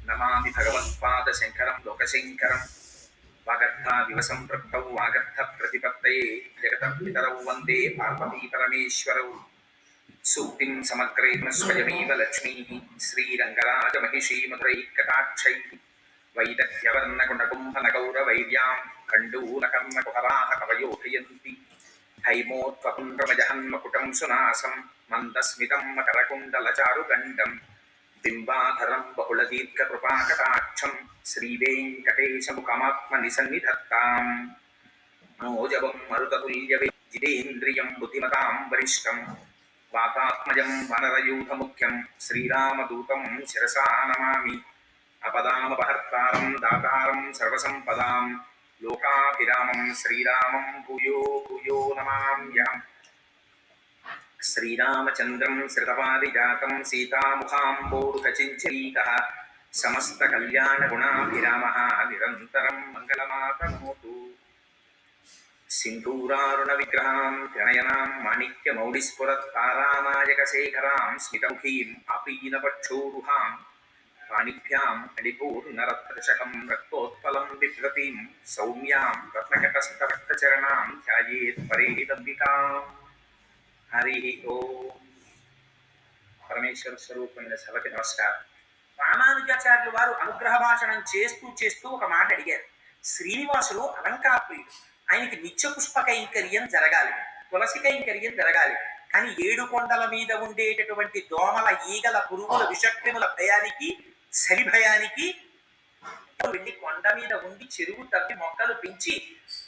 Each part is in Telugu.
నమామి భగవత్పాద శంకరం లోకశంకరం వాగర్థ వివసంపృక్తౌ వాగర్థ ప్రతిపత్తయే జగత పితరౌ వందే పార్వతీ పరమేశ్వరౌ సూక్తిం సమగ్రైన స్వయమేవ లక్ష్మీ శ్రీరంగరాజమహిషీమధురైః కటాక్షైః వైదగ్ధ్యవర్ణగుణకుంభనగౌరవైర్యాం కండూలకర్ణకుహరాహ కవయోధయంతి హైమోత్వపుండ్రమజహన్మకుటం సునాసం మందస్మితం మకరకుండలచారుగండం బింబాధరం బహుళదీర్ఘకృపాకటాక్షం శ్రీవేంకటేశముఖమాత్మనిసన్నిధత్తాం నోజవం మరుతతుల్యవేజితేంద్రియం బుద్ధిమతాం వరిష్టం వాతాత్మజం వనరయూథముఖ్యం శ్రీరామదూతం శిరసా నమామి అపదామపహర్తారం దాతారం సర్వసంపదాం లోకాభిరామం శ్రీరామం భూయో భూయో నమామ్యహం శ్రీరామచంద్రం శ్రుతపాదిజాతం సీతాముఖాంబోరుకచించీక సమస్త కళ్యాణ గుణాభిరామ నిరంతరం మంగళమాతనోతు సింధూరారుణ విగ్రహాం త్రినయనాం శేఖరాం స్మితముఖీం అపీనపక్షోరుహాం పాణిభ్యాం అడిపూర్ణరత్నచకం రక్తోత్పలం విప్రతీం సౌమ్యాం రత్నకటస్థరక్తచరణాం ధ్యాయేత్ పరేదంబికాం. హరి ఓ పరమేశ్వర స్వరూపమైన సభకి నమస్కారం రామానుజాచార్యులు వారు అనుగ్రహ భాషణం చేస్తూ చేస్తూ ఒక మాట అడిగారు. శ్రీనివాసుడు అలంకారప్రియుడు ఆయనకి నిత్య పుష్ప కైంకర్యం జరగాలి. తులసి కైంకర్యం జరగాలి. కానీ ఏడు కొండల మీద ఉండేటటువంటి దోమల ఈగల పురుగుల విషక్రిముల భయానికి చలి భయానికి వెళ్ళి కొండ మీద ఉండి చెరువు తవ్వి మొక్కలు పెంచి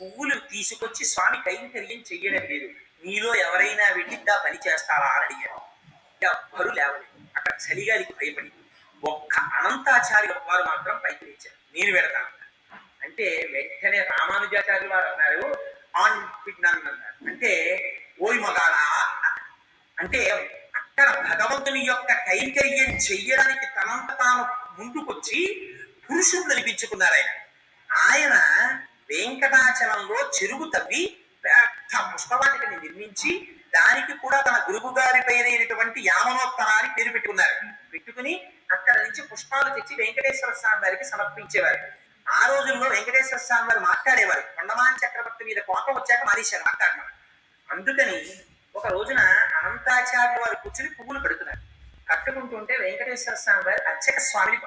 పువ్వులు తీసుకొచ్చి స్వామి కైంకర్యం చెయ్యడం లేదు. నీలో ఎవరైనా వెళ్ళి పని చేస్తారా అని అడిగారు ఎవ్వరూ లేవలేదు. అక్కడ చలిగాలికి భయపడి ఒక్క అనంతాచార్య వారు మాత్రం పైకి లేచారు. నేను పెడతాను అంటే వెంటనే రామానుజాచార్యులు వారు అన్నారు ఆన్ నన్ను అన్నారు. అంటే ఓయ్ మగాడా అంటే అక్కడ భగవంతుని యొక్క కైంకర్యం చెయ్యడానికి తనంత తాను ముందుకొచ్చి పురుషుడు కనిపించుకున్నారు ఆయన. ఆయన వెంకటాచలంలో చెరుగు తవ్వి పెద్ద పుష్పవాటికని నిర్మించి దానికి కూడా తన గురువు గారి పేరైనటువంటి యామనోత్తర అని పేరు పెట్టుకున్నారు. పెట్టుకుని అక్కడ నుంచి పుష్పాలు తెచ్చి వెంకటేశ్వర స్వామి వారికి సమర్పించేవారు. ఆ రోజుల్లో వెంకటేశ్వర స్వామి వారు మాట్లాడేవారు. కొండమాన్ చక్రవర్తి మీద కోపం వచ్చాక మానేశారు మాట్లాడడం. అందుకని ఒక రోజున అనంతాచార్య వారు కూర్చుని పువ్వులు పెడుతున్నారు కట్టుకుంటుంటే వెంకటేశ్వర స్వామి వారు అర్చక స్వామిని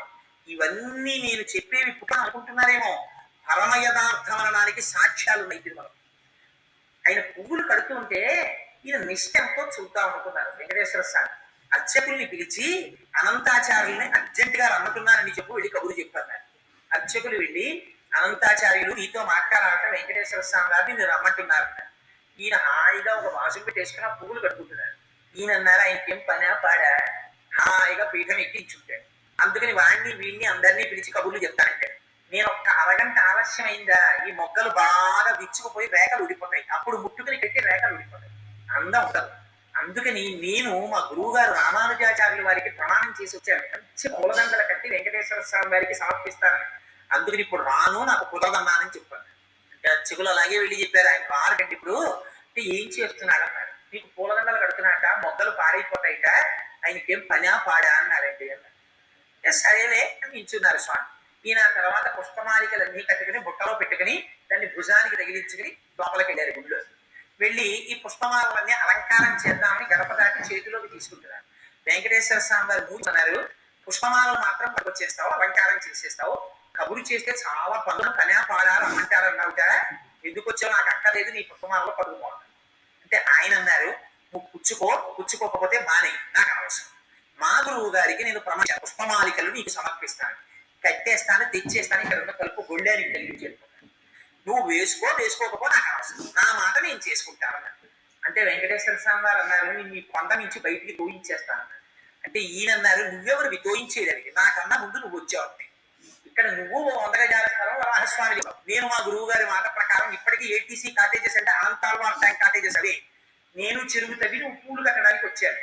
ఇవన్నీ నేను చెప్పేవి పుట్ట అనుకుంటున్నారేమో. పరమ యథార్థం అనడానికి సాక్ష్యాలు ఉన్నాయి మనం ఆయన పువ్వులు కడుతూ ఉంటే ఈయన నిష్ట ఎంతో చూద్దాం అనుకున్నారు. వెంకటేశ్వర స్వామి. అర్చకుల్ని పిలిచి అనంతాచార్యుల్ని అర్జెంట్గా రమ్ముతున్నానని చెప్పు వెళ్ళి కబురు చెప్పన్నారు అర్చకులు వెళ్ళి అనంతాచార్యులు నీతో మాట్లాడాలంటే వెంకటేశ్వర స్వామి గారిని మీరు రమ్మంటున్నారు ఈయన హాయిగా ఒక వాసం పెట్టేసుకుని ఆ పువ్వులు కట్టుకుంటున్నారు ఈయన అన్నారు ఆయనకి ఏం పనా పాడా? హాయిగా పీఠం ఎక్కించుంటాడు. అందుకని వాడిని వీడిని అందరినీ పిలిచి కబుర్లు చెప్తానంటే నేను ఒక్క అరగంట ఆలస్యం అయిందా ఈ మొగ్గలు బాగా విచ్చుకుపోయి రేఖలు ఉడిపోతాయి అప్పుడు ముట్టుకుని కట్టి రేఖలు ఉడిపోతాయి అందం ఉండదు. అందుకని నేను మా గురువు గారు రామానుజాచార్యుల వారికి ప్రమాణం చేసి వచ్చాను. మంచి పూలదండల కట్టి వెంకటేశ్వర స్వామి వారికి సమర్పిస్తానని. అందుకని ఇప్పుడు రాను నాకు కుదరదన్నానని చెప్పాను. అంటే అర్చకులు అలాగే వెళ్ళి చెప్పారు. ఆయన బారకండి ఇప్పుడు అంటే ఏం చేస్తున్నాడు అన్నారు నీకు పూలదండలు కడుతున్నాక మొగ్గలు పాడైపోతాయిట ఆయనకేం ఏం పనా పాడా అన్నారండి అన్నారు సరేలే అని నించున్నారు స్వామి. ఈయన తర్వాత పుష్పమాలికలన్నీ కట్టుకుని బుట్టలో పెట్టుకుని దాన్ని భుజానికి తగిలించుకుని లోపలికి వెళ్ళారు గుడిలో వెళ్ళి ఈ పుష్పమాలన్నీ అలంకారం చేద్దామని గడప దాటి చేతిలోకి తీసుకుంటున్నారు. వెంకటేశ్వర స్వామి వారు కూర్చున్నారు. పుష్పమాలను మాత్రం పట్టుకొచ్చేస్తావు అలంకారం చేసేస్తావు. కబురు చేస్తే చాలా పనులు పనా పాడాలి అమ్మంటారు కదా. ఎందుకు వచ్చావు? నాకు అక్కర్లేదు నీ పుష్పమాలలో పడుకోవాలి అంటే ఆయన అన్నారు నువ్వు పుచ్చుకో పుచ్చుకోకపోతే మానే నాకు అవసరం మా గురువు గారికి నేను ప్రమాణ పుష్పమాలికలు నీకు సమర్పిస్తాను. కట్టేస్తాను తెచ్చేస్తాను ఇక్కడ ఉన్న కలుపు గొళ్ళని కలిగి నువ్వు వేసుకో వేసుకోకపోతే నాకు అవసరం. నా మాట నేను చేసుకుంటాను అంటే వెంకటేశ్వర స్వామి వారు అన్నారు నీ కొండ నుంచి బయటికి తోయించేస్తాను అంటే ఈయన అన్నారు నువ్వెవరు తోయించేదానికి నాకన్నా ముందు నువ్వు వచ్చావు ఇక్కడ నువ్వు వందగా జాలస్థలం రామస్వామి నేను మా గురువు గారి మాట ప్రకారం ఇప్పటికీ ఏటీసీ కాటేజెస్ అంటే అనంతాల్వార్ ట్యాంక్ కాటేజెస్ అవే. నేను చెరువు తవ్వి నువ్వు పూలు కట్టడానికి వచ్చాను.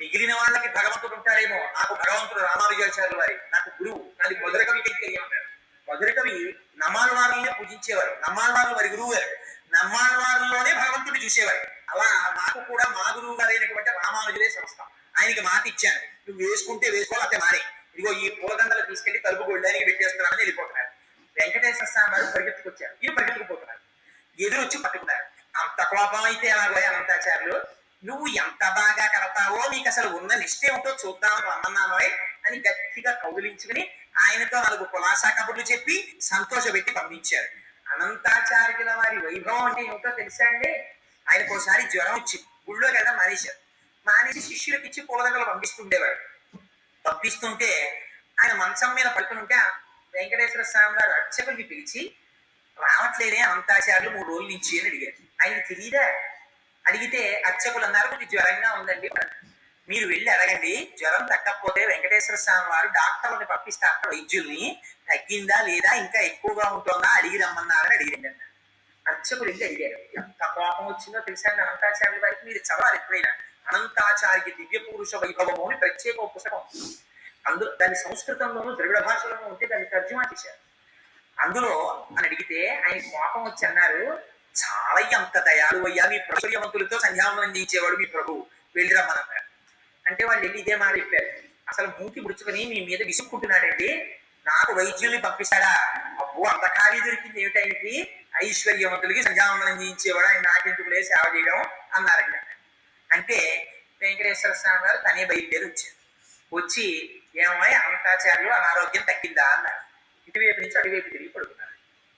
మిగిలిన వాళ్ళకి భగవంతుడు ఉంటారేమో నాకు భగవంతుడు రామానుజాచార్యులు వారి నాకు గురువు. నాది మధుర కవికి అన్నాడు మధుర కవి నమ్మాళ్ళవారినే పూజించేవారు. నమ్మాళ్ళవారు వారి గురువు గారు. నమ్మాళ్ళవారిలోనే భగవంతుడు చూసేవారు. అలా నాకు కూడా మా గురువు గారైనటువంటి రామానుజులే సంస్థ. ఆయనకి మాట ఇచ్చాను. నువ్వు వేసుకుంటే వేసుకోవాలి అతే మారే ఇదిగో ఈ పూలదండలు తీసుకెళ్ళి తలుపు గొళ్ళడానికి పెట్టేస్తున్నానని వెళ్ళిపోతున్నారు. వెంకటేశ్వర స్వామి వారు పరిగెత్తుకొచ్చారు. ఇది పరిగెత్తుకుపోతున్నారు ఎదురొచ్చి పట్టుకున్నారు. అంత కోపం అయితే ఎలాగో అనంతాచార్యులు? నువ్వు ఎంత బాగా కడతావో నీకు అసలు ఉన్న లిస్ట్ ఏమిటో చూద్దాం రమ్మన్నానోయ్ అని గట్టిగా కౌగిలించుకుని ఆయనతో నాలుగు కులాసా కబుర్లు చెప్పి సంతోషపెట్టి పంపించారు. అనంతాచార్యుల వారి వైభవం అంటే ఏమిటో తెలుసా అండి? ఆయనకు ఒకసారి జ్వరం వచ్చి గుళ్ళో కదా మానేశారు. మానేసి శిష్యులకు ఇచ్చి పూలదండలు పంపిస్తుండేవాడు పంపిస్తుంటే ఆయన మంచం మీద పడుకుని ఉంటే వెంకటేశ్వర స్వామి గారు అర్చకుడికి పిలిచి రావట్లేదే అనంతాచార్యులు మూడు రోజుల నుంచి అని అడిగారు. ఆయన తెలియదా అడిగితే అర్చకులు అన్నారు కొంచెం జ్వరంగా ఉందండి. మీరు వెళ్ళి అడగండి. జ్వరం తగ్గకపోతే వెంకటేశ్వర స్వామి వారు డాక్టర్ని పంపిస్తారు వైద్యుల్ని. తగ్గిందా లేదా? ఇంకా ఎక్కువగా ఉంటుందా? అడిగి రమ్మన్నారని అడిగింది అర్చకులు వెళ్ళి అడిగారు. ఎంత కోపం వచ్చిందో తెలిసా? అండి అనంతాచార్య వారికి మీరు చదవాలి ఎప్పుడైనా. అనంతాచార్య దివ్య పురుష వైభవము అని ప్రత్యేక పుస్తకం అందులో దాని సంస్కృతంలోనూ ద్రవిడ భాషలోనూ ఉంటే దాన్ని తర్జుమా చేశారు. అందులో అని అడిగితే ఆయన కోపం వచ్చి అన్నారు చాలా ఎంత దయాలు అయ్యా మీ ప్రసూర్యవంతులతో సంధ్యావనం చేయించేవాడు మీ ప్రభు. వెళ్ళిరా రమ్మన్నారు అంటే వాళ్ళు వెళ్ళి ఇదే మాట చెప్పారు. అసలు మూకి పుడుచుకొని మీ మీద విసుక్కుంటున్నాడండి నాకు వైద్యుల్ని పంపిస్తాడా? అబ్బో అంత ఖాళీ దొరికింది ఏమిటైంది ఐశ్వర్యవంతులకి సంధ్యావందనం చేయించేవాడు ఆయన నాకెందుకులే సేవ చేయడం అన్నారంట అంటే వెంకటేశ్వర స్వామి గారు తనే బయలుదేరి వచ్చారు. వచ్చి ఏమై అనంతాచార్యులు అనారోగ్యం తగ్గిందా? అన్నారు. ఇటువైపు నుంచి అటువైపు తిరిగి పడుకున్నారు.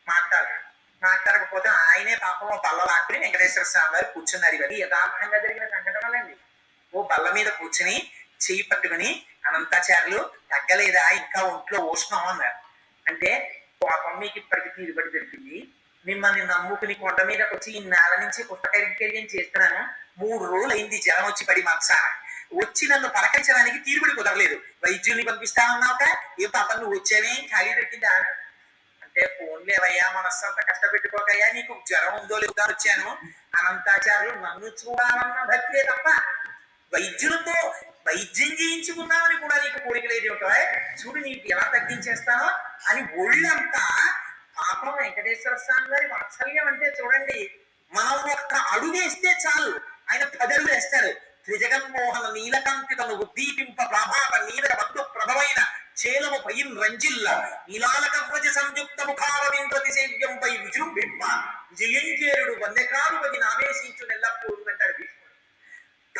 మాట్లాడారు. మాట్లాడకపోతే ఆయనే పాపం ఓ బల్ల లాక్కుని వెంకటేశ్వర స్వామి వారు కూర్చున్నారు ఇవన్నీ. యథార్థంగా జరిగిన సంఘటనలండి. ఓ బల్ల మీద కూర్చుని చెయ్యి పట్టుకుని అనంతాచార్యులు తగ్గలేదా? ఇంకా ఒంట్లో ఉష్ణం అన్నారు. అంటే పాపం మీకు ఇప్పటికి తీరుబడి దొరికింది మిమ్మల్ని నమ్ముకుని కొండ మీదకి వచ్చి ఈ నెల నుంచి పుస్తకైర్యం చేస్తున్నాను. మూడు రోజులు అయింది జ్వరం వచ్చి పడి మంచాన వచ్చి నన్ను పలకరించడానికి తీరుబడి కుదరలేదు. వైద్యుల్ని పంపిస్తానన్నాక ఏ పాప నువ్వు వచ్చావే? ఖాళీ దొరికిందా? అంటే పోన్లేవయ్యా మనస్సంతా కష్టపెట్టుకోకయ్యా? నీకు జ్వరం ఉందో లేదా వచ్చాను. అనంతాచార్యులు నన్ను చూడాలన్న భక్తే తప్ప వైద్యులతో వైద్యం చేయించుకున్నామని కూడా నీకు కోరిక లేదు చూడు నీకు ఎలా తగ్గించేస్తానో. అని ఒళ్ళంతా పాపం వెంకటేశ్వర స్వామి గారి వాత్సల్యం అంటే చూడండి మనం ఒక్క అడుగేస్తే చాలు. ఆయన పదలు వేస్తాడు. త్రిజగన్మోహన నీలకంతితను ఉద్దీపింప ప్రభావ నీల బంధు ప్రభమైన చేలము పైన్ రంజిల్ల నీలాలక వ్రజ సంయుక్త ముఖారవింద్రతి సేవ్యంపై విజృంభింప విజయంజేరుడు వందెకాలు పది ఆవేశించు నెల్లప్పుడు అంటాడు భీష్ముడు.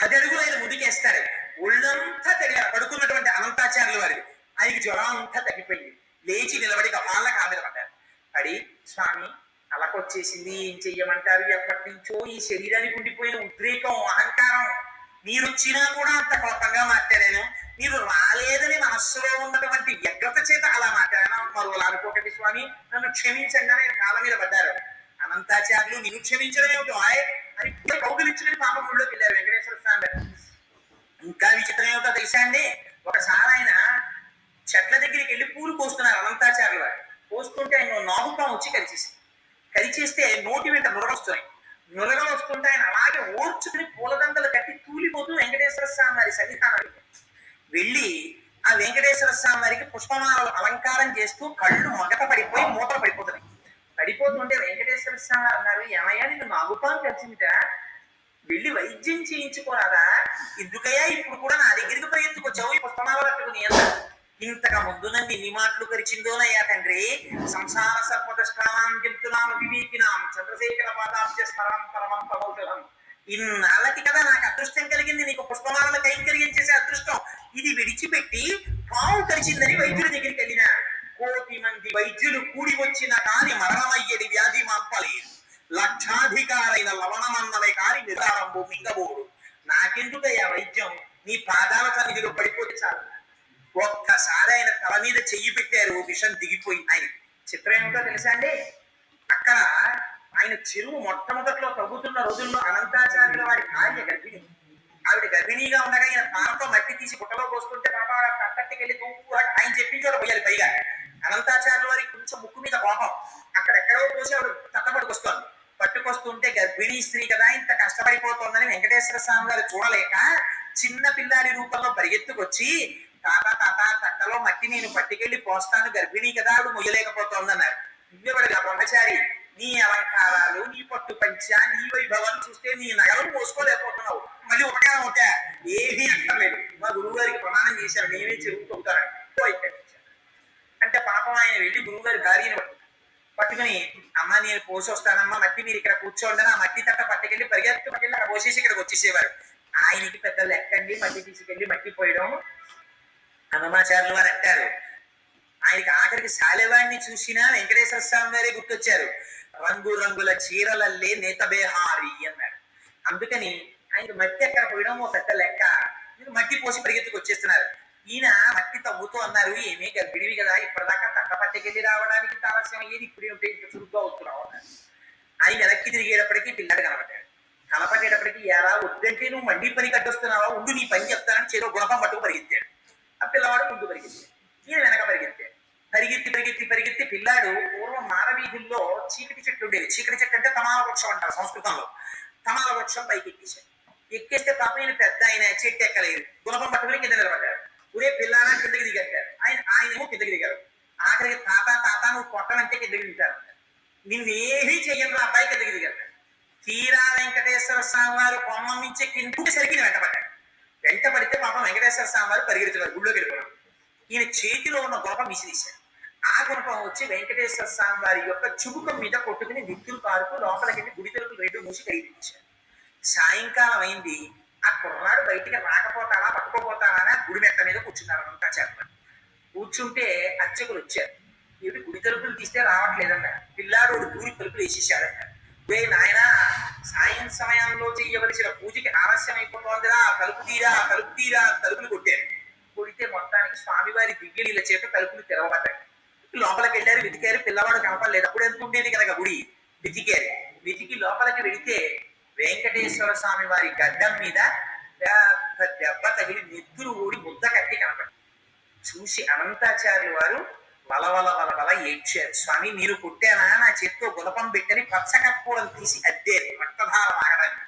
పది అడుగులు ఆయన ముందుకేస్తాడు ఒళ్ళంతా తడిగా పడుకున్నటువంటి అనంతాచార్యుల వారికి ఆయనకి జ్వరం అంతా తగ్గిపోయింది. లేచి నిలబడి గపాల కామెర పడ్డారు. పడి స్వామి అలకొచ్చేసింది ఏం చెయ్యమంటారు? ఎప్పటి నుంచో ఈ శరీరానికి ఉండిపోయిన ఉద్రేకం అహంకారం. మీరు వచ్చినా కూడా అంత కోపంగా మాట్లాడాను. మీరు రాలేదని మనస్సులో ఉన్నటువంటి వ్యగ్రత చేత అలా మాట్లాడాను మరోలా అనుకోకండి స్వామి. నన్ను క్షమించండి అని ఆయన కాళ్ళ మీద పడ్డారు. అనంతాచార్యులు నిన్ను క్షమించడం ఏమిటో ఆయ్ అని ఇప్పుడే కౌగులించుకుని పాపం ఊళ్ళోకి వెళ్ళారు వెంకటేశ్వర స్వామి. ఇంకా విచిత్రం ఏమిటో తెలుసా అండి? ఒకసారి ఆయన చెట్ల దగ్గరికి వెళ్ళి పూలు కోస్తున్నారు అనంతాచార్యులు వారు. కోస్తుంటే ఆయన నాగుపాము వచ్చి కరిచేసింది. కరిచేస్తే నోటి వెంట నురగలు నురగలు వస్తుంటే ఆయన అలాగే ఓర్చుకుని పూలదండలు కట్టి తూలిపోతూ వెంకటేశ్వర స్వామి వారి సన్నిధానానికి వెళ్ళి ఆ వెంకటేశ్వర స్వామి వారికి పుష్పమాలలు అలంకారం చేస్తూ కళ్ళు మగట పడిపోయి మూతలు పడిపోతున్నాయి. పడిపోతుంటే వెంకటేశ్వర స్వామి అన్నారు ఏమయ్యా నేను నాగుపాము కలిసిందిట. వెళ్ళి వైద్యం చేయించుకోరాదా? ఎందుకయ్యా ఇప్పుడు కూడా నా దగ్గరికి పరిగెత్తుకొచ్చావు ఈ పుష్పమాల పట్టుకుని ఇంతగా ఇంతక ముందు నన్ను ఎన్ని మాటలు కరిచిందోనయ్యా తండ్రి. సంసార సర్పదష్టానాం చెప్తున్నాను వివేకినాం. చంద్రశేఖర పాదాబ్జ స్మరం పరమం పరమౌషధం ఇన్నాళ్ళకి కదా నాకు అదృష్టం కలిగింది నీకు పుష్పమాలను కైంకర్యం చేసే అదృష్టం. ఇది విడిచిపెట్టి పావు కరిచిందని వైద్యుల దగ్గరికి వెళ్ళిన కోటి మంది వైద్యులు కూడి వచ్చిన కాని మరణమయ్యేది వ్యాధి మాంపలేదు లక్షాధికారైన లవణమన్నమే కాని నిరారంభం మింగబోడు నాకెందుకయ్యా వైద్యం? నీ పాదాల సన్నిధిలో పడిపోతే చాలు. ఒక్కసారి ఆయన తల మీద చెయ్యి పెట్టారు విషం దిగిపోయి ఆయన చిత్రం ఏమిటో తెలుసా అండి? అక్కడ ఆయన చెరువు మొట్టమొదట్లో తగ్గుతున్న రోజుల్లో అనంతాచార్యుల వారి భార్య గర్భిణి. ఆవిడ గర్భిణీగా ఉండగా ఆయన పానతో మట్టి తీసి గుట్టలో పోసుకుంటే పాప కట్టట్టుకెళ్ళి తూపు ఆయన చెప్పించారు పోయాలి పైగా. అనంతాచార్యుల వారి కొంచెం ముక్కు మీద కోపం. అక్కడెక్కడో పోసి ఆవిడ తట్టబడుకొస్తోంది పట్టుకొస్తుంటే గర్భిణీ స్త్రీ కదా ఇంత కష్టపడిపోతోందని వెంకటేశ్వర స్వామి గారు చూడలేక చిన్న పిల్లాడి రూపంలో పరిగెత్తుకొచ్చి తాత తాత తట్టలో మట్టి నేను పట్టుకెళ్ళి పోస్తాను గర్భిణీ కదా ఆవిడ మొయ్యలేకపోతోందన్నారు. ఇవ్వబడిగా బ్రహ్మచారి? నీ అలంకారాలు నీ పట్టు పంచ నీ వైభవం చూస్తే నీ నగలు మోసుకోలేకపోతున్నావు? మళ్ళీ ఉపకారం అవుతా ఏమీ అంటలేదు. మా గురువు గారికి ప్రమాణం చేశారు నేనే చెరుపుకుంటాను అంటే పాపం ఆయన వెళ్ళి గురువు గారి భార్యను పట్టుకుని అమ్మ నేను పోసి వస్తానమ్మా మట్టి మీరు ఇక్కడ కూర్చోండి ఆ మట్టి తట్ట పట్టుకెళ్ళి పరిగెత్తు పట్టుకెళ్ళి అక్కడ పోసేసి ఇక్కడికి వచ్చేసేవారు. ఆయనకి పెద్ద లెక్కండి మట్టి తీసుకెళ్ళి మట్టి పోయడం అన్నమాచార్యులు వారు అంటారు. ఆయనకి ఆఖరికి సాలెవాడిని చూసినా వెంకటేశ్వర స్వామి వారే గుర్తొచ్చారు. రంగు రంగుల చీరలల్లే నేతబేహారి అన్నాడు. అందుకని ఆయన మట్టి ఎక్కడ పోయడం ఓ పెద్ద లెక్క. మీరు మట్టి పోసి పరిగెత్తుకు వచ్చేస్తున్నారు ఈయన మట్టి తవ్వుతూ అన్నారు ఏమీ గర్భిణివి కదా ఇప్పటిదాకా తట్ట పట్టకెళ్ళి రావడానికి ఆలస్యం అయ్యేది ఇప్పుడు ఉంటే ఇంత చురుగ్గా అవుతున్నావు ఆయన వెనక్కి తిరిగేటప్పటికి పిల్లడు కనబడ్డాడు కనపడేటప్పటికి ఎలా వద్దంటే నువ్వు మండి పని కట్టొస్తున్నావా? ఉండు నీ పని చెప్తానని చేరో గుణపం పట్టుకు పరిగెత్తాడు. ఆ పిల్లవాడు ముందు పరిగెత్తాడు. ఈయన వెనక పరిగెత్తాడు. పరిగెత్తి పరిగెత్తి పరిగెత్తి పిల్లాడు పూర్వం మానవీధుల్లో చీకటి చెట్లు ఉండేవి. చీకటి చెట్టు అంటే తమాల వృక్షం అంటారు సంస్కృతంలో. తమాల వృక్షం పైకి ఎక్కేశాడు ఎక్కేస్తే పాప ఈయన పెద్ద ఆయన చెట్టు ఎక్కలేదు. గుణపం పట్టుకుని కింద నిలబడ్డాడు. ఒరే పిల్లానా కిందకి దిగంటారు ఆయన ఆయనేమో కిందకి దిగారు ఆఖరికి తాత తాత నువ్వు కొట్టనంటే కిందకి దిగుతారు నిన్ను ఏమీ చెయ్యను రా అబ్బాయి కిందకి దిగారు తీరా వెంకటేశ్వర స్వామి వారు కొమ్మం నుంచి కిందకి సరికి వెంటబడ్డాడు. వెంటబడితే పాపం వెంకటేశ్వర స్వామి వారు పరిగెడుతున్నారు గుళ్ళోకి వెళ్ళిపోవడం ఈయన చేతిలో ఉన్న గొప్ప విసిరేశాడు ఆ గుణపం వచ్చి వెంకటేశ్వర స్వామి వారి యొక్క చుబుకం మీద కొట్టుకుని నిత్యులు పారుకు లోపలికి గుడి తలుపులు రెండు మూసి కలిగించారు సాయంకాలం అయింది. ఆ కుర్రాడు బయటికి రాకపోతాడా పట్టుకోపోతానా అని గుడి మెత్త మీద కూర్చున్నారు అంతా చెప్పండి. కూర్చుంటే అర్చకులు వచ్చారు. ఇవి గుడి తలుపులు తీస్తే రావట్లేదన్న పిల్లాడు గుడి తలుపులు వేసేసాడన్న వే నాయన సాయం సమయంలో చేయవలసిన పూజకి ఆలస్యం అయిపోతుందిరా. తలుపు తీరా తలుపు తీరా అని తలుపులు కొట్టారు. కొడితే మొత్తానికి స్వామివారి దివ్యలీల చేత తలుపులు తెరవబడ్డాయి. లోపలికి వెళ్ళారు వెతికారు పిల్లవాడు కనపడలేదు. అప్పుడు ఎంత ఉండేది కనుక గుడి? వెతికారు వెతికి లోపలికి వెళితే వెంకటేశ్వర స్వామి వారి గడ్డం మీద దెబ్బ తగిలి నెత్తురు ఊడి ముద్ద కట్టి కనపడి చూసి అనంతాచార్యులు వారు వలవల వలవల ఏడ్చారు. స్వామి మీరు కొట్టానా నా చేత్తో గులపం పెట్టని పచ్చకర్పూరం తీసి అద్దేరు. రక్తధారం ఆగడానికి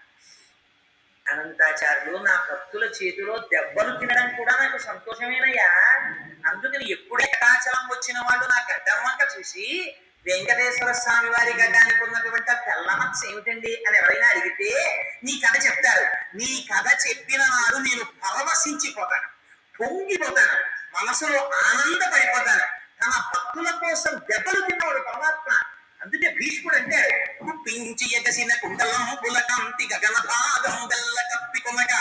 అనంతాచార్యులు నా భక్తుల చేతిలో దెబ్బలు తినడం కూడా నాకు సంతోషమేనయ్యా. అందుకని ఎప్పుడే కటాచలం వచ్చిన వాళ్ళు నా గడ్డం వంక చూసి వెంకటేశ్వర స్వామి వారి గడ్డానికి ఉన్నటువంటి తెల్ల ఏమిటండి అని ఎవరైనా అడిగితే నీ కథ చెప్తారు. నీ కథ చెప్పిన నాడు నేను పరవశించిపోతాను. పొంగిపోతాను. మనసులో ఆనందపడిపోతాను. తన భక్తుల కోసం దెబ్బలు తిన్నవాడు పరమాత్మ. అందుకే భీష్ముడు అంటే కుప్పించి ఎగసిన కుండలం పులకంతి గగన భాగం బెల్ల కప్పి కొనక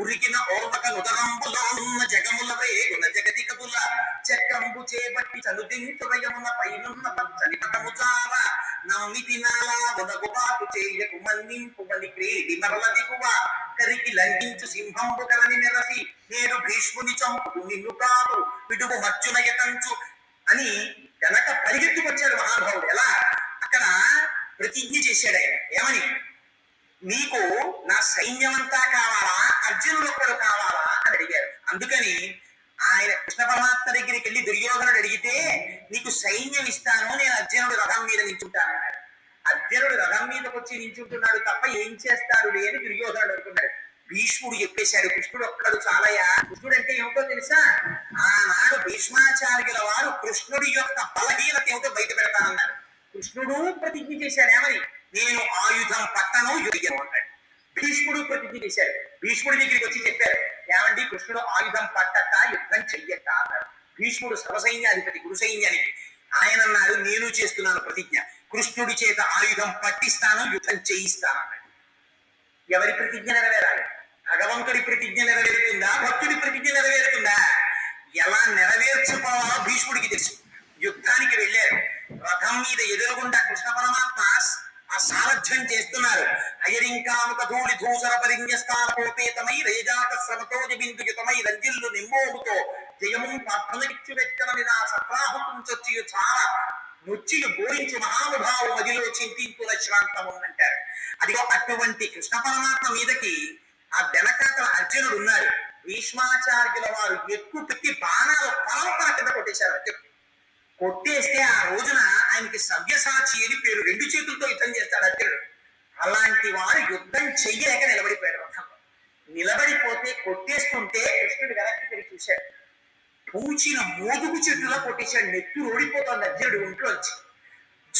ఉరికిన ఓర్వక నుదరంబులో ఉన్న జగముల వేగున జగతి కబుల చక్రంబు చేపట్టి చలుదించురయమున పైనున్న పచ్చని పటము చార నమ్మితి నాలా ఉదగుబాటు చేయకు మన్నింపు మలి క్రీడి మరల దిగువ కరికి లంఘించు సింహంబు కలని నెరసి నేను భీష్ముని చంపుకు నిన్ను కాదు విడుగు మర్జున అని వెనక పరిగెత్తుకొచ్చాడు మహానుభావుడు. ఎలా? అక్కడ ప్రతిజ్ఞ చేశాడు ఆయన. ఏమని? నీకు నా సైన్యమంతా కావాలా? అర్జునుడు ఒక్కడు కావాలా? అని అడిగారు అందుకని ఆయన కృష్ణ పరమాత్మ దగ్గరికి వెళ్ళి దుర్యోధనుడు అడిగితే నీకు సైన్యం ఇస్తాను నేను అర్జునుడు రథం మీద నించుంటాను అన్నాడు. అర్జునుడు రథం మీదకి వచ్చి నించుంటున్నాడు తప్ప ఏం చేస్తాడు లేని దుర్యోధనుడు అనుకున్నాడు. భీష్ముడు చెప్పేశాడు. కృష్ణుడు ఒక్కడు చాలయ్యా. కృష్ణుడు అంటే ఏమిటో తెలుసా? ఆనాడు భీష్మాచార్యుల వారు కృష్ణుడి యొక్క బలహీనత ఏమిటో బయట పెడతానన్నారు. కృష్ణుడు ప్రతిజ్ఞ చేశాడు. ఏమని? నేను ఆయుధం పట్టను యుద్ధం అన్నాడు భీష్ముడు ప్రతిజ్ఞ చేశాడు. భీష్ముడి దగ్గరికి వచ్చి చెప్పారు ఏమండి? కృష్ణుడు ఆయుధం పట్టట యుద్ధం చెయ్యట అన్నాడు భీష్ముడు సర్వసైన్యాధిపతి గురు సైన్యానికి ఆయన అన్నాడు నేను చేస్తున్నాను ప్రతిజ్ఞ. కృష్ణుడి చేత ఆయుధం పట్టిస్తాను యుద్ధం చేయిస్తాను అన్నాడు. ఎవరి ప్రతిజ్ఞ నెరవేరాలి? భగవంతుడి ప్రతిజ్ఞ నెరవేరుతుందా? భక్తుడి ప్రతిజ్ఞ నెరవేరుతుందా? ఎలా నెరవేర్చుకోవాలో భీష్ముడికి తెలుసు. యుద్ధానికి వెళ్ళారు. రథం మీద ఎదురుగుండా కృష్ణ పరమాత్మ ఆ సారథ్యం చేస్తున్నారు. అయరింకాముక ధూళి ధూసర పరిజ్ఞస్థానోపేతమై రేజాక శ్రమతోజ బిందుయుతమై రంజిల్లు నిమ్మోముతో జయము ప్రార్థనకిచ్చు వెక్కడని నా సత్రాహుతుంచొచ్చి చాలా నొచ్చిలు బోధించి మహానుభావు మదిలో చింతింపుల శ్రాంతముందంటారు. అదిగో అటువంటి కృష్ణ పరమాత్మ మీదకి ఆ వెనకాతల అర్జునుడు ఉన్నాడు. భీష్మాచార్యుల వారు ఎక్కువ పెట్టి బాణాలు పరంపర కింద కొట్టేశారు. అర్జునుడు కొట్టేస్తే ఆ రోజున ఆయనకి సవ్యసాచి అని పేరు. రెండు చేతులతో యుద్ధం చేస్తాడు అర్జునుడు. అలాంటి వారు యుద్ధం చెయ్యలేక నిలబడిపోయాడు రథంలో నిలబడిపోతే కొట్టేస్తుంటే కృష్ణుడు వెనక్కి తిరిగి చూశాడు. పూచిన మోదుగు చెట్టులో కొట్టేశాడు. నెత్తు ఓడిపోతుంది అర్జునుడు ఒంట్లోంచి.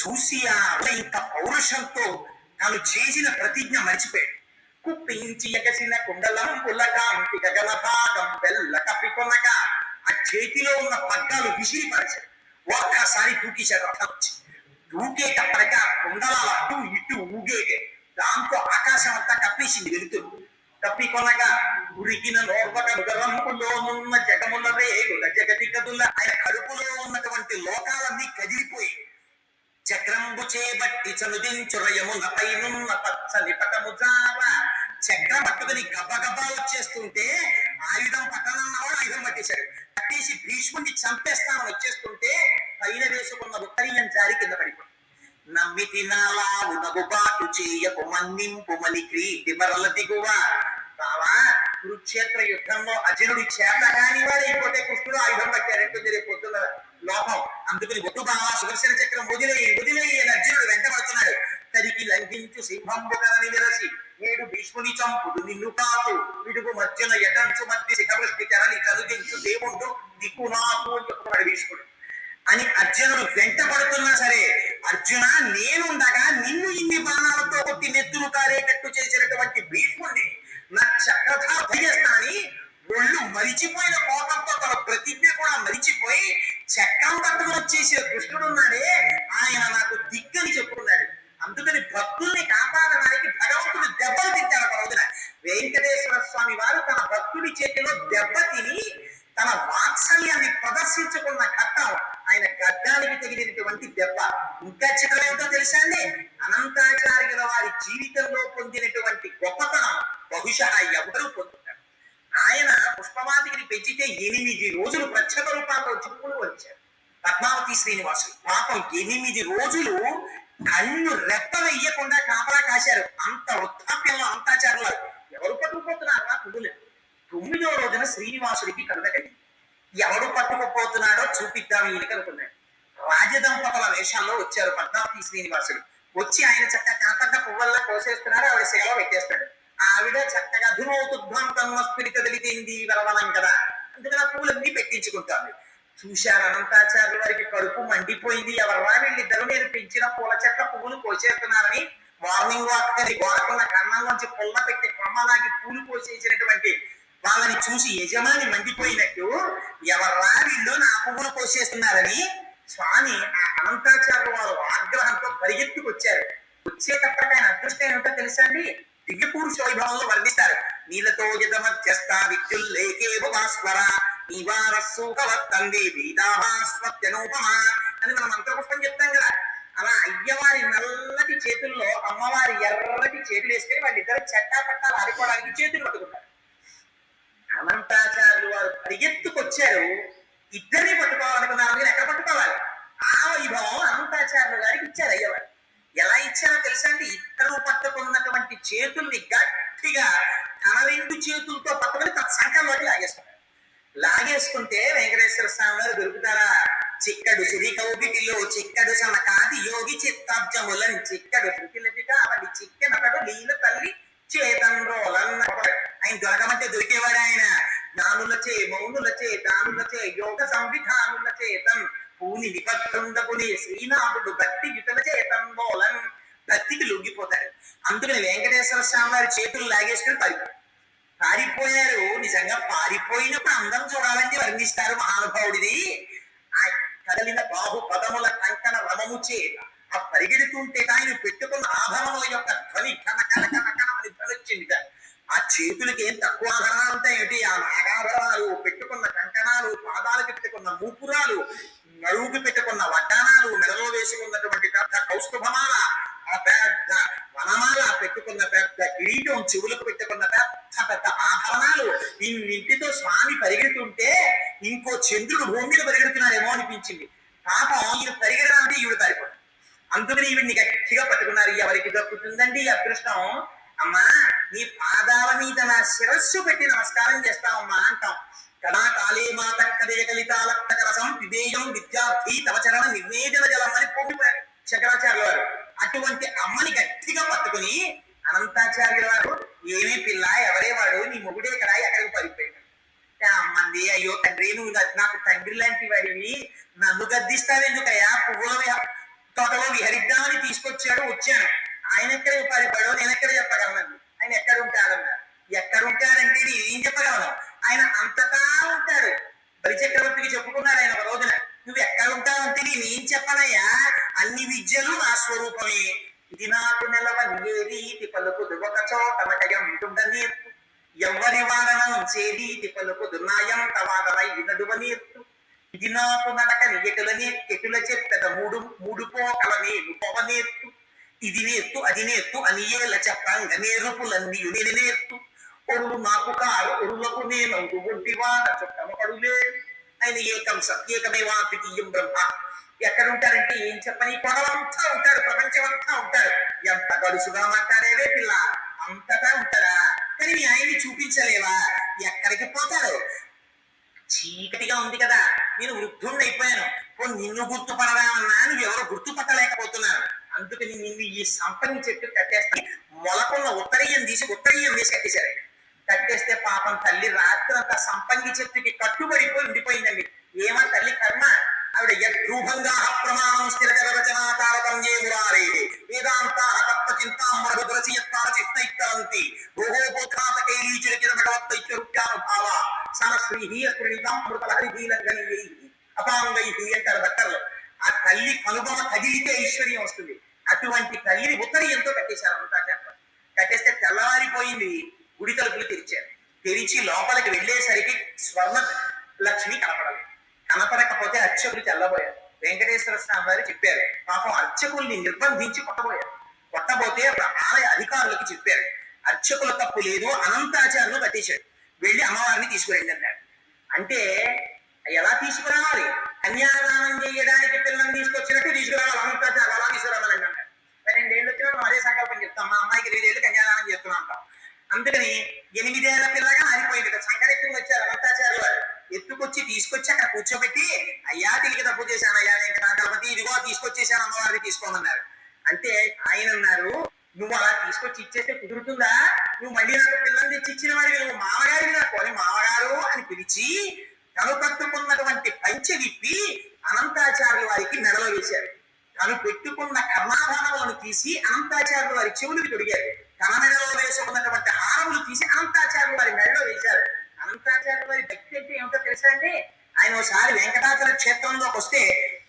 చూసి ఆ ఇంత పౌరుషంతో తాను చేసిన ప్రతిజ్ఞ మర్చిపోయాడు. కుప్పించి ఎగసిన కుండలం పుల్లకాంతి గగన భాగం బెల్ల కప్పికొనగా ఆ చేతిలో ఉన్న పగ్గాలు విసిరిపరిచారు ఒక్కసారి దూకేశాడు రథం వచ్చి దూకేటప్పటికి ఆ కుండలాలు అటు ఇటు ఊగేది దాంతో ఆకాశం అంతా కప్పేసింది వెలుతురు తప్పికొనగా ఉరికిన నోర్వక గర్వంలోనున్న జగముల రేగుల జగతి కదుల ఆయన కడుపులో ఉన్నటువంటి లోకాలన్నీ కదిలిపోయి చక్రంబు చేబట్టి చనుదించురయమున పైనున్న పచ్చని పటము జావ చక్రం పట్టుకుని గబగబా వచ్చేస్తుంటే ఆయుధం పట్టనన్నవాడు ఆయుధం పట్టేశాడు. పట్టేసి భీష్ముడిని చంపేస్తామని వచ్చేస్తుంటే పైన వేసుకున్న ఉత్తరీయం జారి కింద పడిపోయి నమ్మి తినాలావు నగుబాటు చేయకు మన్నింపు మని క్రీటి మరల దిగువ. బావా కురుక్షేత్ర యుద్ధంలో అర్జునుడి చేత కాని వాడు అయిపోతే కృష్ణుడు ఆయుధం పట్టారంటుంది రేపు పొద్దున లోపం. అందుకని ఒట్టు బావా సుదర్శన చక్రం వదిలేయి వదిలేయి అని అర్జునుడు వెంటబడుతున్నాడు తరికి లంఘించు సింహంబుకరని విరసి నేడు భీష్ముని చంపుడు నిన్ను కాదు విడుగు మధ్యన ఎటంచు మధ్య శిఖవృష్టి తెరని చదువించు దేవుడు దిక్కు నాకు అని చెప్తున్నాడు భీష్ముడు. అని అర్జునుడు వెంట పడుతున్నా సరే అర్జున నేనుండగా నిన్ను ఇన్ని బాణాలతో కొట్టి నెత్తులు కారేటట్టు చేసినటువంటి భీష్ముడిని నా చక్రధార చేస్తానని ఒళ్ళు మరిచిపోయిన కోపంతో తన ప్రతిజ్ఞ కూడా మరిచిపోయి చక్రం పట్టుకుని వచ్చేసే కృష్ణుడు ఉన్నాడే. ఆయన నాకు దిక్కని చెప్పుకున్నాడు. అందుకని భక్తుల్ని కాపాడడానికి భగవంతుడు దెబ్బలు తింటాడు ఒక రోజున వెంకటేశ్వర స్వామి వారు తన భక్తుడి చేతిలో దెబ్బ తిని తన వాత్సల్యాన్ని ప్రదర్శించుకున్న ఘట్టం ఆయన గడ్డానికి తగిలినటువంటి దెబ్బ. ఇంకా చిత్రం ఏంటో తెలుసా అండి? అనంతాచార్యుల వారి జీవితంలో పొందినటువంటి గొప్పతనం. బహుశా ఎవరూ పొందుతారు? ఆయన పుష్పవాతిని పెంచితే ఎనిమిది రోజులు ప్రత్యేక రూపాల్లో చిక్కులు వచ్చారు పద్మావతి శ్రీనివాసులు పాపం ఎనిమిది రోజులు కన్ను రెప్ప వెయ్యకుండా కాపలా కాశారు. అంత వృద్ధాప్యంలో అంతాచారులు ఎవరు పట్టుకుపోతున్నారు ఆ పువ్వులేదు తొమ్మిదో రోజున శ్రీనివాసుడికి కరుణ కలిగింది ఎవడు పట్టుకుపోతున్నాడో చూపిద్దాం ఈయనకి అనుకున్నాడు. రాజదంపతుల వేషాల్లో వచ్చారు పద్మావతి శ్రీనివాసుడు. వచ్చి ఆయన చక్కగా కాంతంగా పువ్వుల్లో కోసేస్తున్నారు ఆవిడ సేవ పెట్టేస్తాడు. ఆవిడ చక్కగా ధునోతుధ్వంతం వస్తుని కదిలితేంది వరవనం కదా. అందుకని ఆ పూలన్నీ పెట్టించుకుంటాను. చూశారు అనంతాచార్యుల వారికి కడుపు మండిపోయింది. ఎవరా వీళ్ళిద్దరు? నేను పెంచిన పూల చెట్ల పువ్వులు కోసేస్తున్నారని వార్నింగ్ వాక్ అని గోడకున్న కన్నంలోంచి పుల్ల పెట్టి కొమ్మలాగి పూలు కోసేసినటువంటి వాళ్ళని చూసి యజమాని మండిపోయినట్టు ఎవర్రా వీళ్ళు నా పువ్వులు కోసేస్తున్నారని స్వామి ఆ అనంతాచార్య వారు ఆగ్రహంతో పరిగెత్తుకొచ్చారు. వచ్చేటప్పటికి ఆయన అదృష్టం ఏమిటో తెలుసా అండి? దివ్య పురుష వైభవంలో వర్ణిస్తారు. నీలతో యజమధ్యస్థ విద్యుల్లేఖేవ భాస్వర నివారస్సు కవర్తంది వీదాభాస్వత్యనూపమా అని మనం మంత్రపుష్పం చెప్తాం కదా. అలా అయ్యవారి నల్లటి చేతుల్లో అమ్మవారి ఎర్రటి చేతులు వేసుకుని వాళ్ళిద్దరు చెట్టా పట్టాలు ఆడుకోవడానికి చేతులు పట్టుకుంటారు. అనంతాచార్యులు వారు పరిగెత్తుకొచ్చారు. ఇద్దరిని పట్టుకోవాలనుకున్నారు మీరు ఎక్కడ పట్టుకోవాలి? ఆ వైభవం అనంతాచార్యులు గారికి ఇచ్చారు. అయ్యవారు ఎలా ఇచ్చారో తెలుసా అండి? ఇద్దరు పట్టుకున్నటువంటి చేతుల్ని గట్టిగా తన రెండు చేతులతో పట్టుకుని తన సంఖంలోకి లాగేసుకున్నారు లాగేసుకుంటే వెంకటేశ్వర స్వామి వారు దొరుకుతారా? చిక్కడు సురి కౌగిటిలో చిక్కడు సమకాది యోగి చిత్తబ్జములని చిక్కడు శృతిలటిగా కావలి చిక్కెనతడు లీల తల్లి చేతండ్రోలన్న ఆయన దొరకమంటే దొరికేవాడు ఆయన జ్ఞానులచే మౌనులచే దానులచే యోగ సంవిధానుల చేతం పూని విపత్తుండకుని శ్రీనాథుడు భక్తి యుతుల చేతం బోలన్ భక్తికి లొంగిపోతాడు. అందుకని వెంకటేశ్వర స్వామి వారి చేతులు లాగేసుకుని పారిపోయారు పారిపోయారు. నిజంగా పారిపోయినప్పుడు అందం చూడాలని వర్ణిస్తారు మహానుభావుడిది. మొగుడే కదా అక్కడికి పడిపోయాడు. అమ్మంది అయ్యో తండ్రి నువ్వు నాకు తండ్రి లాంటి వాడివి. నన్ను గద్దిస్తావెందుకయ్యా? పువ్వుల తోటలో విహరిద్దామని తీసుకొచ్చాడు వచ్చాను. ఆయన ఎక్కడ పారిపోయాడో నేను ఎక్కడ చెప్పగలను? ఆయన ఎక్కడ ఉంటాడన్నారు ఎక్కడ ఉంటాడంటే నేను ఏం చెప్పగలను? ఆయన అంతటా ఉంటాడు. బలిచక్రవర్తికి చెప్పుకున్నాడు ఆయన ఒక రోజున. నువ్వు ఎక్కడ ఉంటావంటే నేను ఏం చెప్పనయ్యా? అన్ని విద్యలు నా స్వరూపమే. ఇది నాకు నెలవ నీరీతి పలుకు దువక చోట ఉంటుండ నేర్పు ఎవరి వాడనం చేరీతి పలుకు దున్నాయం తవాదమై వినడువ నేర్పు. ఇది నడక ఎటులని ఎటుల చెప్పెద మూడు మూడు పోకల నేను పొవ నేర్పు. ఇది నేర్తు అది నేర్తు అని ఏల చెప్పంగ నేర్పులన్నీ నేను నేర్తు ఒరులు నాకు కారు ఒరులకు నేను ఒంటివాడ చుట్టము పడులే. ఆయన ఏకం సత్యేకమేవా ద్వితీయం బ్రహ్మ. ఎక్కడుంటారంటే ఏం చెప్పని పొడవంతా ఉంటారు ప్రపంచం అంతా ఉంటారు. ఎంత గడుసుగా మాట్లాడేవే పిల్ల? అంతటా ఉంటారా? కానీ మీ ఆయన్ని చూపించలేవా? ఎక్కడికి పోతారు? చీకటిగా ఉంది కదా. నేను వృద్ధుణ్ణి అయిపోయాను నిన్ను గుర్తుపడదామన్నా నువ్వు ఎవరు గుర్తుపట్టలేకపోతున్నాను అందుకని నిన్ను ఈ సంపంగి చెట్టు కట్టేస్తే. మొలకున్న ఉత్తరీయం తీసి ఉత్తరీయం వేసి కట్టేశారు. కట్టేస్తే పాపం తల్లి రాత్రంతా సంపంగి చెట్టుకి కట్టుబడిపోయి ఉండిపోయిందండి. ఏమా తల్లి కర్మ? ఆవిడ యద్రూభంగా ప్రమాణం స్థిర రచనా తారతమ్యే మురారే వేదాంతా తత్వ చింతామృత రచయత్తార చిత్తైత్తరంతి భోగోపోత్రాత కైలీచురకిన భగవత్తైత్యరుప్యానుభావ సమ శ్రీహీయ స్ఫురణితామృత లహరి భీలంగనీయై అపాంగై అంటారు భక్తర్లు ఆ తల్లి కనుబొమ కదిలితే ఐశ్వర్యం వస్తుంది అటువంటి తల్లిని ఉత్తరీయంతో కట్టేశారు అమృతాచార్య కట్టేస్తే తెల్లవారిపోయింది గుడి తలుపులు తెరిచారు తెరిచి లోపలికి వెళ్ళేసరికి స్వర్ణ లక్ష్మి కనపడలేదు అర్చకులు తెల్లబోయారు వెంకటేశ్వర స్వామి వారు చెప్పారు పాపం అర్చకుల్ని నిర్బంధించి కొట్టబోయారు. కొట్టబోతే ఆలయ అధికారులకు చెప్పారు. అర్చకుల తప్పు లేదు అనంతాచారులు కట్టేశాడు. వెళ్ళి అమ్మవారిని తీసుకురండి అన్నాడు. అంటే ఎలా తీసుకురావాలి? కన్యాదానం చేయడానికి పిల్లల్ని తీసుకొచ్చినట్టు తీసుకురావాలి అనంతాచారులు అలా తీసుకురావాలని అన్నాడు. రెండేళ్ళు వచ్చినా మనం అదే సంకల్పం చెప్తాం. మా అమ్మాయికి ఎనిమిదేళ్ళు కన్యాదానం చేస్తున్నాం అంటాం. అందుకని ఎనిమిదేళ్ళ పిల్లగా ఆరిపోయింది ఇక్కడ సంకరెత్తుకు వచ్చారు అనంతాచార్యులు వారు. ఎత్తుకొచ్చి తీసుకొచ్చి అక్కడ కూర్చోబెట్టి అయ్యా తిరిగి తప్పు చేశాను అయ్యా వెంకటాచలపతి ఇదిగో తీసుకొచ్చేసాను అమ్మవారికి తీసుకోమన్నారు. అంటే ఆయన అన్నారు నువ్వు అలా తీసుకొచ్చి ఇచ్చేస్తే కుదురుతుందా? నువ్వు మళ్ళీ నాకు పిల్లల్ని తెచ్చి ఇచ్చిన వాడివి నువ్వు మామగారివి నాకు అని మామగారు అని పిలిచి తను కట్టుకున్నటువంటి పంచె విప్పి అనంతాచార్యుల వారికి మెడలో వేశారు. తను పెట్టుకున్న కర్మాభరణములను తీసి అనంతాచార్యుల వారి చెవులకు తొడిగారు. తన మెడలో వేసుకున్నటువంటి హారములు తీసి అనంతాచార్యుల వారి మెడలో వేశారు. అనంతాచార్యుల వారి భక్తి అంటే ఏమిటో తెలుసా అండి? ఆయన ఒకసారి వెంకటాచల క్షేత్రంలోకి వస్తే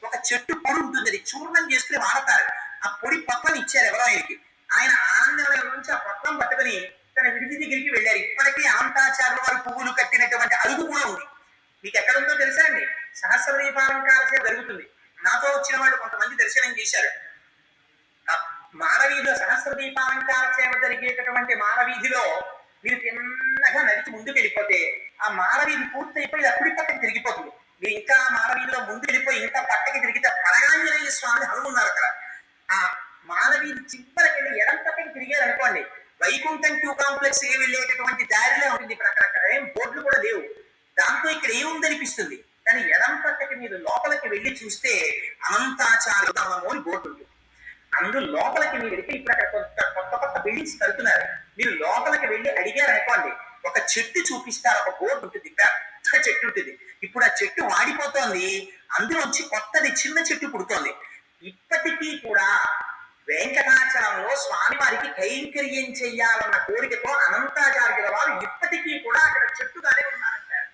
ఒక చెట్టు పొడి ఉంటుంది. అది చూర్ణం చేసుకుని వాడతారు. ఆ పొడి పక్కన ఇచ్చారు ఎవరో ఆయనకి. ఆయన ఆనందమైన నుంచి ఆ పట్నం పట్టుకుని తన విడిది దగ్గరికి వెళ్ళారు. ఇప్పటికీ అనంతాచార్యుల వారు పువ్వులు కట్టినటువంటి అరుగు కూడా ఉంది. మీకు ఎక్కడ ఉందో తెలుసా అండి? సహస్ర దీపాలంకార జరుగుతుంది. నాతో వచ్చిన వాళ్ళు కొంతమంది దర్శనం చేశారు. మానవీధిలో సహస్ర దీపాలంకార సేవ జరిగేటటువంటి మానవీధిలో మీరు తిన్నగా నడిచి ముందుకు వెళ్ళిపోతే ఆ మానవీధి పూర్తయిపోయి అప్పుడు పక్కకి తిరిగిపోతుంది. మీరు ఇంకా ఆ ముందు వెళ్ళిపోయి ఇంకా పక్కకి తిరిగితే పరగాంజనేయ స్వామి హనుమన్నారు అక్కడ. ఆ మానవీధి చివరికి వెళ్ళి ఎడం పక్కకి తిరిగారు అనుకోండి వైకుంఠం క్యూ కాంప్లెక్స్ ఏ వెళ్ళేటటువంటి దారిలో ఉంటుంది. ఇక్కడ అక్కడ ఏం బోర్డులు కూడా లేవు. దాంతో ఇక్కడ ఏముందనిపిస్తుంది? కానీ ఎడం పక్కకి మీరు లోపలికి వెళ్ళి చూస్తే అనంతాచారము అని బోర్డు ఉంటుంది అందులో లోపలికి మీరు వెళ్తే ఇప్పుడు అక్కడ కొత్త కొత్త కొత్త బిల్డింగ్స్ కడుతున్నారు. మీరు లోపలికి వెళ్ళి అడిగారు అనుకోండి ఒక చెట్టు చూపిస్తారు ఒక బోర్డు ఉంటుంది పెద్ద చెట్టు ఉంటుంది. ఇప్పుడు ఆ చెట్టు వాడిపోతోంది అందులోంచి కొత్తది చిన్న చెట్టు పుడుతోంది. ఇప్పటికీ కూడా వెంకటాచలంలో స్వామివారికి కైంకర్యం చెయ్యాలన్న కోరికతో అనంతాచార్యుల వారు ఇప్పటికీ కూడా అక్కడ చెట్టుగానే ఉన్నారంటారు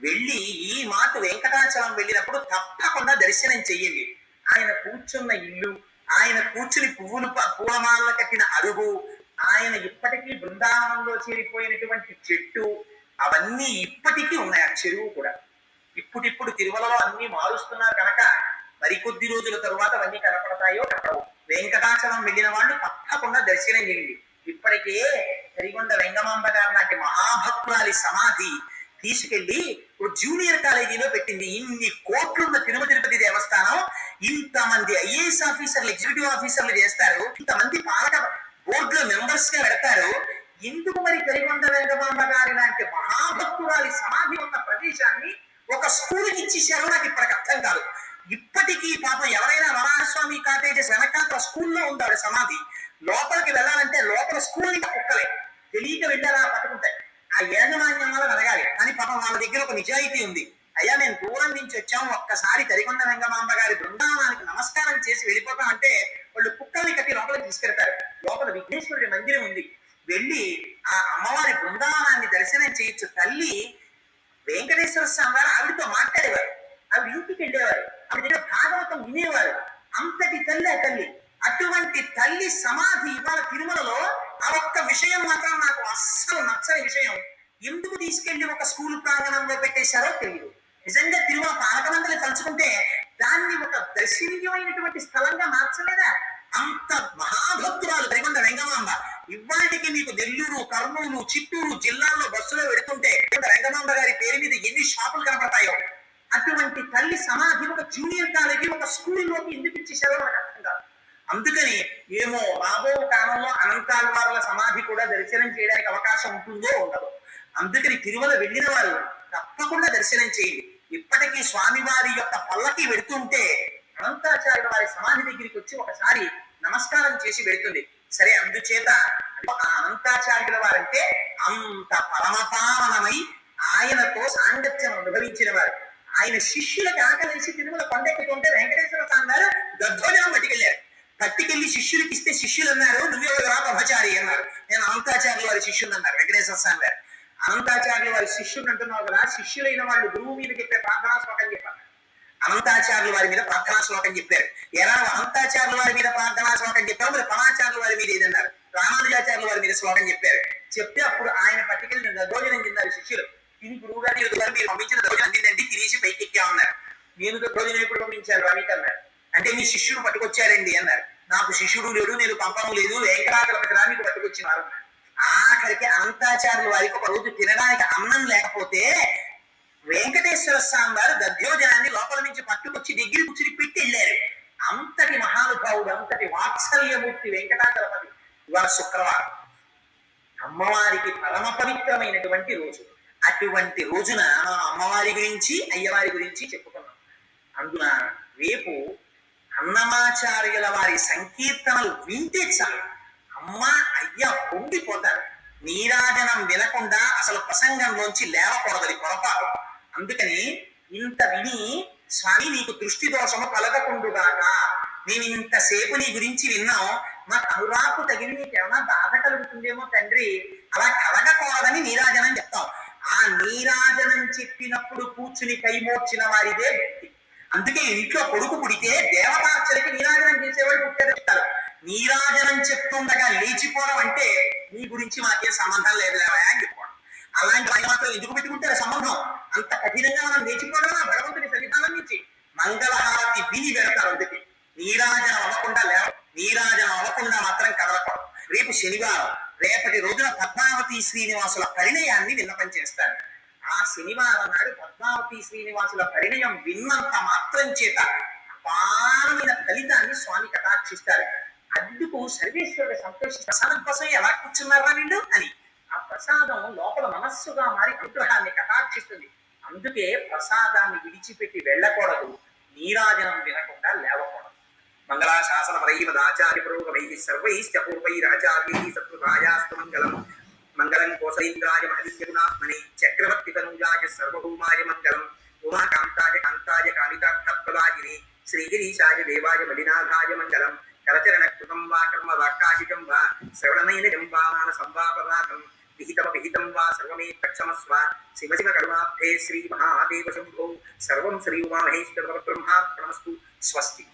వెళ్ళి ఈ మాట వెంకటాచలం వెళ్ళినప్పుడు తప్పకుండా దర్శనం చెయ్యండి. ఆయన కూర్చున్న ఇల్లు ఆయన కూర్చుని పువ్వులు ప- పూలమాలలు కట్టిన అరుగు ఆయన ఇప్పటికీ బృందావనంలో చేరిపోయినటువంటి చెట్టు అవన్నీ ఇప్పటికీ ఉన్నాయి. ఆ చెరువు కూడా. ఇప్పుడిప్పుడు తిరుమలలో అన్ని మారుస్తున్నారు కనుక మరికొద్ది రోజుల తరువాత అవన్నీ కనపడతాయో కనపడవు వెంకటాచలం వెళ్ళిన వాళ్ళు తప్పకుండా దర్శనం చేయండి. ఇప్పటికే కరిగొండ వెంగమాంబ గారు లాంటి మహాభక్తురాలి సమాధి తీసుకెళ్ళి ఇప్పుడు జూనియర్ కాలేజీలో పెట్టింది. ఇన్ని కోట్లున్న తిరుమల తిరుపతి దేవస్థానం ఇంతమంది ఐఏఎస్ ఆఫీసర్లు ఎగ్జిక్యూటివ్ ఆఫీసర్లు చేస్తారు. ఇంతమంది పాలక బోర్డులో మెంబర్స్గా పెడతారు. ఎందుకు మరి పెరిగొండ వెంకమాంబ గారి లాంటి మహాభక్తురాలి సమాధి ఉన్న ప్రదేశాన్ని ఒక స్కూల్కి ఇచ్చేసారో నాకు ఇప్పటికి అర్థం కాదు. ఇప్పటికీ పాపం ఎవరైనా వరాహస్వామి కాటేజెస్ వెనకాల స్కూల్లో ఉందాడు సమాధి. లోపలికి వెళ్ళాలంటే లోపల స్కూల్ని కుక్కలే. తెలియక వెళ్ళారా పట్టుకుంటాయి ఆ యాజమాన్యం వల్ల అడగాలి. కానీ పాపం వాళ్ళ దగ్గర ఒక నిజాయితీ ఉంది. అయ్యా మేము దూరం నుంచి వచ్చాము. ఒక్కసారి తరికొండ వెంగమాంబ గారి బృందావనానికి నమస్కారం చేసి వెళ్ళిపోతాం అంటే వాళ్ళు కుక్కల్ని కట్టి లోపలికి తీసుకెళ్తారు. లోపల విఘ్నేశ్వరుడి మందిరం ఉంది. వెళ్ళి ఆ అమ్మవారి బృందావనాన్ని దర్శనం చేయొచ్చు. తల్లి వెంకటేశ్వర స్వామి వారు ఆవిడతో మాట్లాడేవారు. ఆవిడ యూపీకి వెళ్ళేవారు. ఆవిడ దగ్గర భాగవతం వినేవారు. అంతటి తల్లి ఆ తల్లి. అటువంటి తల్లి సమాధి ఇవాళ తిరుమలలో ఆ ఒక్క విషయం మాత్రం నాకు అస్సలు నచ్చని విషయం. ఎందుకు తీసుకెళ్ళి ఒక స్కూల్ ప్రాంగణంలో పెట్టేశారో తెలియదు నిజంగా తిరుమల పాలకమండలి తలుచుకుంటే దాన్ని ఒక దర్శనీయమైనటువంటి స్థలంగా మార్చలేదా? అంత మహాభక్తురాలు త్రికొండ వెంగమాంబ ఇవాటికి మీకు నెల్లూరు కర్నూలు చిత్తూరు జిల్లాల్లో బస్సులో పెడుతుంటే వెంగమాంబ గారి పేరు మీద ఎన్ని షాపులు కనపడతాయో? అటువంటి తల్లి సమాధి ఒక జూనియర్ కాలేజీ ఒక స్కూల్లోకి ఎందుకు ఇచ్చేసారో మనకు అర్థం కాదు. అందుకని ఏమో రాబో కాలంలో అనంతాల వారుల సమాధి కూడా దర్శనం చేయడానికి అవకాశం ఉంటుందో ఉండదు. అందుకని తిరుమల వెళ్ళిన వారు తప్పకుండా దర్శనం చేయండి. ఇప్పటికీ స్వామివారి యొక్క పల్లకి వెడుతుంటే అనంతాచార్య వారి సమాధి దగ్గరికి వచ్చి ఒకసారి నమస్కారం చేసి వెళుతుంది సరే అందుచేత ఆ అనంతాచార్యుల వారంటే అంత పరమపావనమై ఆయనతో సాంగత్యం అనుభవించిన వారు. ఆయన శిష్యులకి ఆకలేసి తిరుమల కొండెక్కుతుంటే వెంకటేశ్వర స్వామి గారు గద్వజనం పట్టుకెళ్ళారు. పట్టుకెళ్ళి శిష్యులకి ఇస్తే శిష్యులు అన్నారు నువ్వే రా బ్రహ్మచారి? అన్నారు. నేను అనంతాచార్యుల వారి శిష్యులు అన్నారు వెంకటేశ్వర స్వామి గారు. అనంతాచార్యుల వారి శిష్యుడు అంటున్నారు కదా శిష్యులైన వాళ్ళు గురువు మీద చెప్పే ప్రార్థనా శ్లోకం చెప్పారు అనంతాచార్యుల వారి మీద ప్రార్థనా శ్లోకం చెప్పారు. ఎలా అనంతాచార్యుల వారి మీద ప్రార్థనా శ్లోకం చెప్పారు? మరి పరాచార్యుల వారి మీద ఏదన్నారు? రామానుజాచార్యుల వారి మీద శ్లోకం చెప్పారు. చెప్తే అప్పుడు ఆయన పట్టుకెళ్ళి దోజనం తిన్నారు శిష్యులు. ఇది గురువు గారి ఎదుగుగారు మీరు పంపించిన దోజనం తినండి తినేసి పైకి ఎక్కా ఉన్నారు నేను దోజనం ఎప్పుడు పంపించారు అని అన్నారు. అంటే మీ శిష్యుడు పట్టుకొచ్చారండి అన్నారు. నాకు శిష్యుడు లేడు నేను పంపడం లేదు. వెంకటాచలపతి రానికి పట్టుకొచ్చినారు అన్నారు. ఆఖరికి అనంతాచార్యుల వారికి ఒక రోజు తినడానికి అన్నం లేకపోతే వెంకటేశ్వర స్వామి వారు దధ్యోజనాన్ని లోపల నుంచి పట్టుకొచ్చి దగ్గర కూర్చుని పెట్టి వెళ్ళారు అంతటి మహానుభావుడు అంతటి వాత్సల్యమూర్తి వెంకటాచలపతి ఇవాళ శుక్రవారం. అమ్మవారికి పరమ పవిత్రమైనటువంటి రోజు. అటువంటి రోజున మనం అమ్మవారి గురించి అయ్యవారి గురించి చెప్పుకున్నాం. అందున రేపు అన్నమాచార్యుల వారి సంకీర్తనలు వింటే చాలు. అమ్మ అయ్య పొంగిపోతారు నీరాజనం వినకుండా అసలు ప్రసంగంలోంచి లేవకూడదు పొరపాటు అందుకని ఇంత విని స్వామి నీకు దృష్టి దోషము కలగకుండుగాక. నేను ఇంతసేపు నీ గురించి విన్నాం మా అనురాకు తగిలి నీకేమైనా బాధ కలుగుతుందేమో తండ్రి. అలా కలగకూడదని నీరాజనం చెప్తాం ఆ నీరాజనం చెప్పినప్పుడు కూర్చుని కైమోర్చిన వారిదే భక్తి. అందుకే ఇంట్లో కొడుకు పుడితే దేవతార్చలకి నీరాజనం చేసేవాడు పుట్టారు చెప్తారు. నీరాజనం చెప్తుండగా లేచిపోవడం అంటే నీ గురించి మాకే సంబంధం లేదు లేవా అని చెప్పుకోవడం అలాంటి వాళ్ళు మాత్రం ఎందుకు పెట్టుకుంటారు సంబంధం? అంత కఠినంగా మనం లేచిపోవడం భగవంతుని సన్నిధానం నుంచి. మంగళహారతి విని పెడతారు అందుకే. నీరాజనం అవ్వకుండా లేవ నీరాజనం అవ్వకుండా మాత్రం కదలకూడదు. రేపు శనివారం రేపటి రోజున పద్మావతి శ్రీనివాసుల పరిణయాన్ని విన్నపం చేస్తారు ఆ శనివారం నాడు పద్మావతి శ్రీనివాసుల పరిణయం విన్నంత మాత్రం చేత అపారమైన ఫలితాన్ని స్వామి కటాక్షిస్తారు. అందుకు సర్వేశ్వరుడు సంతోషి ప్రసాదం కోసం ఎలా కూర్చున్నారా వీళ్ళు అని. ఆ ప్రసాదం లోపల మనస్సుగా మారి అనుగ్రహాన్ని కటాక్షిస్తుంది. అందుకే ప్రసాదాన్ని విడిచిపెట్టి వెళ్ళకూడదు. నీరాజనం వినకుండా లేవకూడదు. మంగళాశాసన పరైవదాచార్య పురోగమై సర్వైశ్చ పూర్వైరాచార్యై సత్కృతాయాస్తు మంగళం. మంగళం కోసైంద్రాయ మహనీయగుణాత్మని చక్రవర్తి తనూజాయ సర్వభూమాయ మంగళం. ఉమాకాంతాయ కాంతాయ కాళితార్థప్రదాయిని శ్రీగిరీశాయ దేవాయ మలినాథాయ మంగళం. కరచరణ కృతం వా కర్మ వాక్కాధికం వా శ్రవణమైన జంబామాన మానసం వా విహితమ విహితం వా సర్వమే తక్షమస్వ శివ శివ కరుణాబ్ధే శ్రీ మహాదేవ శంభో. సర్వం శ్రీ ఉమామహేశ్వర బ్రహ్మాత్మస్తు స్వస్తి.